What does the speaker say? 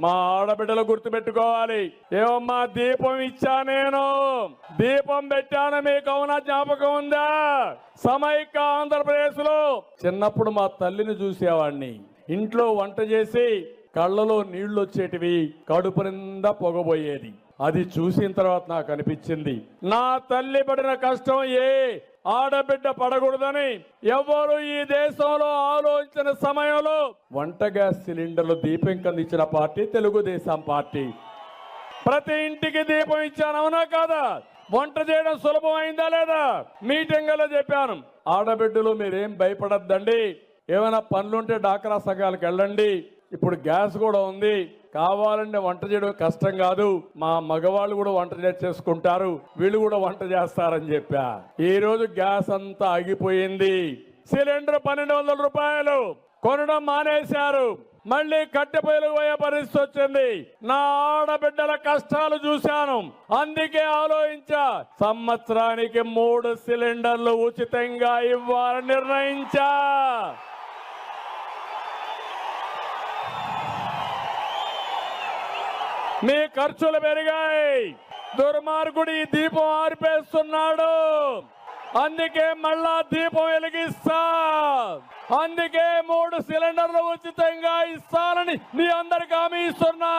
మా ఆడబిడ్డలు గుర్తుపెట్టుకోవాలి. ఏమమ్మా దీపం ఇచ్చా నేను. దీపం పెట్టాను మీకు అవునా జ్ఞాపకం ఉందా? సమైక్య ఆంధ్రప్రదేశ్లో చిన్నప్పుడు మా తల్లిని చూసేవాడిని. ఇంట్లో వంట చేసి కళ్ళలో నీళ్ళు వచ్చేటివి కడుపు నిండా పొగబోయేది. అది చూసిన తర్వాత నాకు అనిపించింది నా తల్లి పడిన కష్టం ఏ? ఆడబిడ్డ పడకూడదని ఎవరు ఈ దేశంలో ఆలోచించిన సమయంలో వంట గ్యాస్ సిలిండర్లు దీపం కందించిన పార్టీ తెలుగుదేశం పార్టీ. ప్రతి ఇంటికి దీపం ఇచ్చాను అవునా కాదా? వంట చేయడం సులభం అయిందా లేదా? మీటింగ్లో చెప్పాను. ఆడబిడ్డలు మీరేం భయపడద్దండి. ఏమైనా పనులుంటే డాక్రా సంఘాలకు వెళ్ళండి. ఇప్పుడు గ్యాస్ కూడా ఉంది. కావాలంటే వంట చేయడం కష్టం కాదు. మా మగవాళ్ళు కూడా వంట చేసుకుంటారు. వీళ్ళు కూడా వంట చేస్తారని చెప్పా. ఈ రోజు గ్యాస్ అంతా ఆగిపోయింది. సిలిండర్ పన్నెండు వందల రూపాయలు కొనడం మానేశారు. మళ్ళీ కట్టెపొయ్యలు పోయే పరిస్థితి వచ్చింది. నా ఆడబిడ్డల కష్టాలు చూశాను. అందుకే ఆలోచించా సంవత్సరానికి మూడు సిలిండర్లు ఉచితంగా ఇవ్వాలని నిర్ణయించా. మీ ఖర్చులు పెరిగాయి. దుర్మార్గుడి దీపం ఆర్పేస్తున్నాడు. అందుకే మళ్ళా దీపం వెలిగిస్తా. అందుకే మూడు సిలిండర్లు ఉచితంగా ఇస్తానని మీ అందరికి హామీ ఇస్తున్నా.